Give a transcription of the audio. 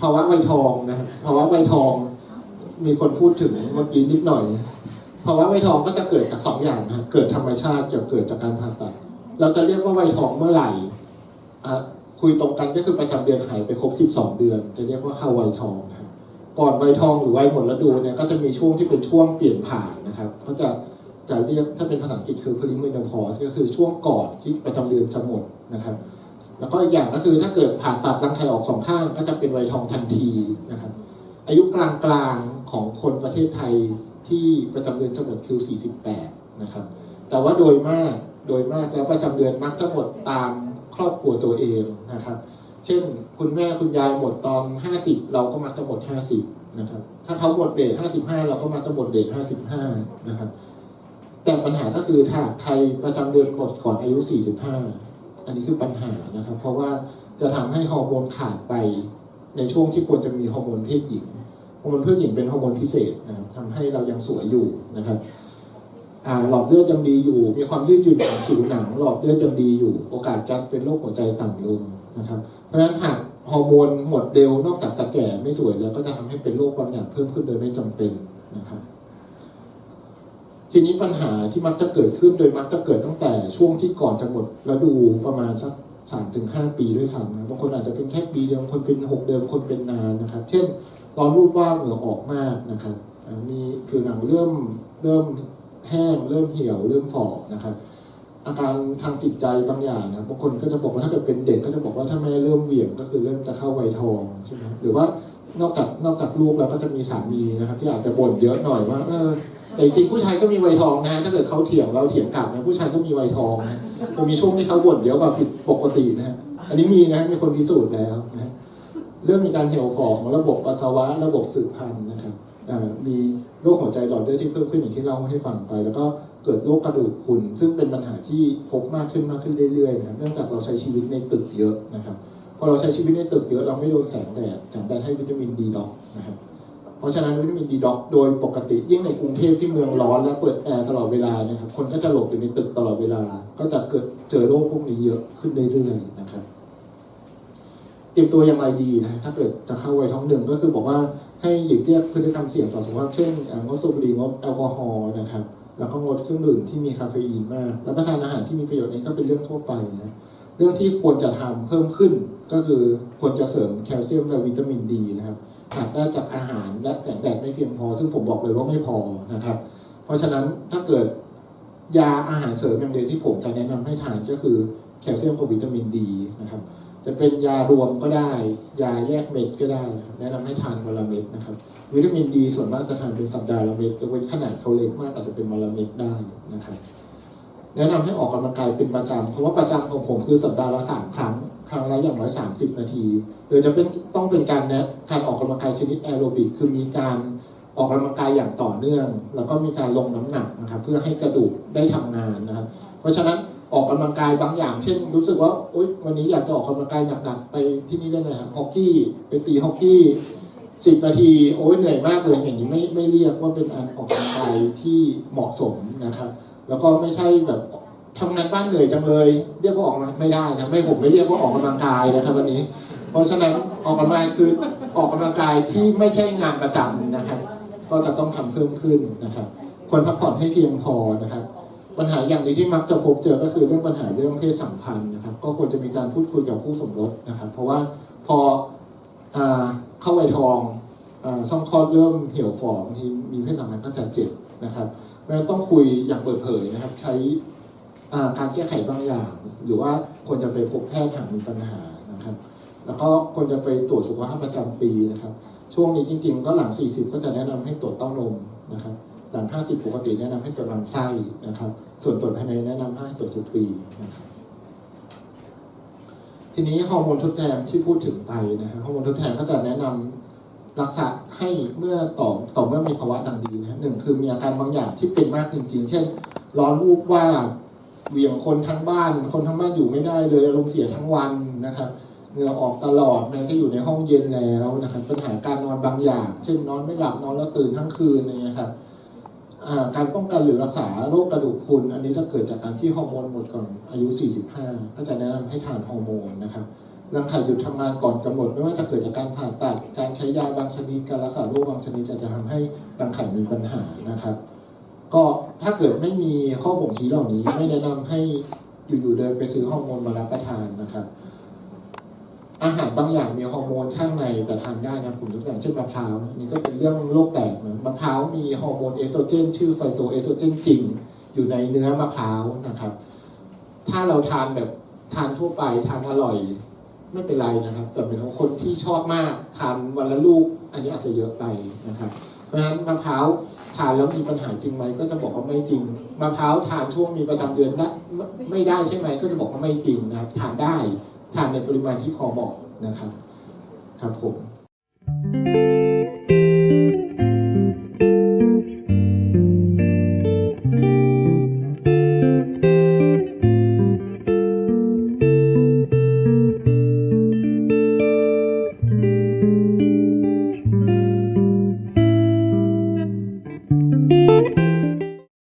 ภาวะไวทองนะครับภาวะไวทองมีคนพูดถึงเมื่อกี้นิดหน่อยภาวะไวทองก็จะเกิดจากสองอย่างนะเกิดธรรมชาติกับเกิดจากการผ่าตัด เราจะเรียกว่าไวทองเมื่อไหร่อะคุยตรงกันก็คือประจำเดือนหายไปครบ 12 เดือน จะเรียกว่าเข้าไวทองครับก่อนไวทองหรือไวหมดฤดูเนี่ยก็จะมีช่วงที่เป็นช่วงเปลี่ยนผ่านนะครับก็จะจะเรียกถ้าเป็นภาษาอังกฤษคือ perimenopause ก็คือช่วงก่อนที่ประจำเดือนจะหมดนะครับ แล้วก็อีกอย่างก็คือถ้าเกิดผ่าตัดรังไข่ออกสองข้างก็จะเป็นไวยทองทันทีนะครับ อายุกลางๆของคนประเทศไทยที่ประจำเดือนจะหมดคือ 48 นะครับ แต่ว่าโดยมากโดยมากแล้วประจำเดือนมักจะหมดตามครอบครัวตัวเองนะครับ เช่นคุณแม่คุณยายหมดตอน 50 เราก็มักจะหมด 50 นะครับ ถ้าเขาหมดเดท55 เราก็มักจะหมดเดท55 นะครับ แต่ปัญหาก็คือถ้าใครประจำเดือนหมดก่อนอายุ 45 อันนี้คือปัญหานะครับ เพราะว่าจะทำให้ฮอร์โมนขาดไปในช่วงที่ควรจะมีฮอร์โมนเพศหญิงฮอร์โมนเพศหญิงเป็นฮอร์โมนพิเศษนะครับทำให้เรายังสวยอยู่นะครับหลอดเลือดยังดีอยู่ มีความยืดหยุ่นของผิวหนัง หลอดเลือดยังดีอยู่ โอกาสจะเป็นโรคหัวใจต่ำลงนะครับ เพราะฉะนั้นหากฮอร์โมนหมดเร็วนอกจากจะแก่ไม่สวยแล้วก็จะทำให้เป็นโรคบางอย่างเพิ่มขึ้นโดยไม่จำเป็นนะครับ ทีนี้ปัญหาที่มักจะเกิดขึ้นโดยมักจะเกิดตั้งแต่ช่วงที่ก่อนจะหมดฤดูประมาณสักสามถึงห้าปีด้วยซ้ำนะบางคนอาจจะเป็นแค่ปีเดียวคนเป็นหกเดือนคนเป็นนานนะครับ เช่นร้อนรูปว่าเหงื่อออกมากนะครับมีผิวหนังเริ่มเริ่มแห้งเริ่มเหี่ยวเริ่มฝ่อนะครับ อาการทางจิตใจบางอย่างนะบางคนก็จะบอกว่าถ้าเกิดเป็นเด็กก็จะบอกว่าถ้าแม่เริ่มเหวี่ยงก็คือเริ่มจะเข้าวัยทองใช่ไหมหรือว่านอกจากนอกจากลูกแล้วก็จะมีสามีนะครับ ที่อาจจะบ่นเยอะหน่อยว่าเออ แต่จริงผู้ชายก็มีไวทองนะฮะถ้าเกิดเขาเถียงเราเถียงกลับนะผู้ชายก็มีไวทองนะจะมีช่วงที่เขาบ่นเยอะกว่าผิดปกตินะฮะอันนี้มีนะมีคนพิสูจน์แล้วนะเรื่องมีการเหี่ยวฝ่อของระบบปัสสาวะระบบสืบพันธุ์นะครับมีโรคหัวใจหลอดเลือดที่เพิ่มขึ้นอย่างที่เล่าให้ฟังไป แล้วก็เกิดโรคกระดูกพรุนซึ่งเป็นปัญหาที่พบมากขึ้นมากขึ้นเรื่อยๆนะครับเนื่องจากเราใช้ชีวิตในตึกเยอะนะครับพอเราใช้ชีวิตในตึกเยอะเราไม่โดนแสงแดดแสงแดดให้วิตามินดีดอกนะครับ เพราะฉะนั้นวิตามินดีด็อกโดยปกติยิ่งในกรุงเทพที่เมืองร้อนและเปิดแอร์ตลอดเวลานะครับคนก็จะหลบอยู่ในตึกตลอดเวลา ก็จะเกิดเจอโรคพวกนี้เยอะขึ้นเรื่อยๆนะครับเตรียมตัวอย่างไรดีนะถ้าเกิดจะเข้าวัยท้องหนึ่งก็คือบอกว่าให้หลีกเลี่ยงพฤติกรรมเสี่ยงต่อสุขภาพเช่นงดสูบบุหรี่งดแอลกอฮอล์นะครับแล้วก็งดเครื่องดื่มที่มีคาเฟอีนมากรับประทานอาหารที่มีประโยชน์นี้ก็เป็นเรื่องทั่วไปนะ เรื่องที่ควรจะทำเพิ่มขึ้น ก็คือควรจะเสริมแคลเซียมและวิตามินดีนะครับหากได้จากอาหารและแสงแดดไม่เพียงพอ ซึ่งผมบอกเลยว่าไม่พอนะครับ เพราะฉะนั้นถ้าเกิดยาอาหารเสริมอย่างเดียวที่ผมจะแนะนำให้ทานก็คือแคลเซียมกับวิตามินดีนะครับจะเป็นยารวมก็ได้ ยาแยกเม็ดก็ได้นะครับแนะนำให้ทานวันละเม็ดนะครับ วิตามินดีส่วนมากจะทานเป็นสัปดาห์ละเม็ดยกเว้นขนาดเขาเล็กมากอาจจะเป็นวันละเม็ดได้นะครับ แนะนำให้ออกกำลังกายเป็นประจำเพราะว่าประจำของผมคือสัปดาห์ละสามครั้ง ครั้งละอย่างน้อยสามสิบนาทีโดยจะเป็นต้องเป็นการแนะการออกกำลังกายชนิดแอโรบิกคือมีการออกกำลังกายอย่างต่อเนื่อง แล้วก็มีการลงน้ำหนักนะครับเพื่อให้กระดูกได้ทำงานนะครับ เพราะฉะนั้นออกกำลังกายบางอย่าง เช่น รู้สึกว่าอุ๊ยวันนี้อยากจะออกกำลังกายหนักๆไปที่นี่ได้ไหมครับฮอกกี้ไปตีฮอกกี้สิบนาทีโอ้ยเหนื่อยมากเลยอย่างนี้ไม่ไม่เรียกว่าเป็นอันออกกำลังกายที่เหมาะสมนะครับ แล้วก็ไม่ใช่แบบทำงานบ้านเหนื่อยจังเลย เรียกว่าออกกำลังไม่ได้นะไม่ผมไม่เรียกว่าออกกำลังกายนะครับวันนี้ เพราะฉะนั้นออกกำลังกายคือออกกำลังกายที่ไม่ใช่งานประจำนะครับ ก็จะต้องทำเพิ่มขึ้นนะครับควรพักผ่อนให้เพียงพอนะครับ ปัญหาอย่างนี้ที่มักจะพบเจอก็คือเรื่องปัญหาเรื่องเพศสัมพันธ์นะครับ ก็ควรจะมีการพูดคุยกับผู้สมรสนะครับ เพราะว่าพออเข้าวัยทองอช่องคลอดเริ่มเหี่ยวฝ่อบางทีมีเพศสัมพันธ์ก็จะเจ็บ นะครับเราต้องคุยอย่างเปิดเผยนะครับ ใช้การแก้ไขบางอย่าง หรือว่าควรจะไปพบแพทย์หากมีปัญหานะครับ แล้วก็ควรจะไปตรวจสุขภาพประจำปีนะครับ ช่วงนี้จริง ๆ ก็หลัง 40 ก็จะแนะนำให้ตรวจเต้านมนะครับ หลัง 50 ปกติแนะนำให้ตรวจลำไส้นะครับ ส่วนตรวจภายในแนะนำให้ตรวจทุกปีนะครับทีนี้ฮอร์โมนทดแทนที่พูดถึงไปนะฮะฮอร์โมนทดแทนก็จะแนะนำ รักษาให้เมื่อต่อต่อเมื่อมีภาวะดังดีนะหนึ่งคือมีอาการบางอย่างที่เป็นมากจริง ๆ เช่น ร้อนวูบว่าบเหวี่ยงคนทั้งบ้าน คนทั้งบ้านอยู่ไม่ได้เลยอารมณ์เสียทั้งวันนะครับเหงื่อออกตลอดแม้จะอยู่ในห้องเย็นแล้วนะครับปัญหาการนอนบางอย่าง เช่นนอนไม่หลับนอนแล้วตื่นทั้งคืนอะไรเนี่ยครับการป้องกันหรือรักษาโรคกระดูกพรุนอันนี้จะเกิดจากการที่ฮอร์โมนหมดก่อนอายุ 45 ก็จะแนะนำให้ทานฮอร์โมนนะครับ รังไข่หยุดทำงานก่อนกำหนด ไม่ว่าจะเกิดจากการผ่าตัด การใช้ยาบางชนิด การรักษาโรคบางชนิดอาจจะทำให้รังไข่มีปัญหานะครับ ก็ถ้าเกิดไม่มีข้อบ่งชี้เหล่านี้ ไม่แนะนำให้อยู่ๆเดินไปซื้อฮอร์โมนมารับประทานนะครับ อาหารบางอย่างมีฮอร์โมนข้างในแต่ทานได้นะคุณทุกอย่างเช่นมะพร้าวนี่ก็เป็นเรื่องโรคแตกนะมะพร้าวมีฮอร์โมนเอสโตรเจน ชื่อไฟโตเอสโตรเจนจริง อยู่ในเนื้อมะพร้าวนะครับ ถ้าเราทานแบบทานทั่วไปทานอร่อย ไม่เป็นไรนะครับ แต่เป็นของคนที่ชอบมากทานวันละลูก อันนี้อาจจะเยอะไปนะครับ เพราะฉะนั้นมะพร้าวทานแล้วมีปัญหาจริงไหมก็จะบอกว่าไม่จริงมะพร้าวทานช่วงมีประจำเดือนได้ไม่ได้ใช่ไหมก็จะบอกว่าไม่จริงนะครับ ทานได้ทานในปริมาณที่พอเหมาะนะครับ ครับผม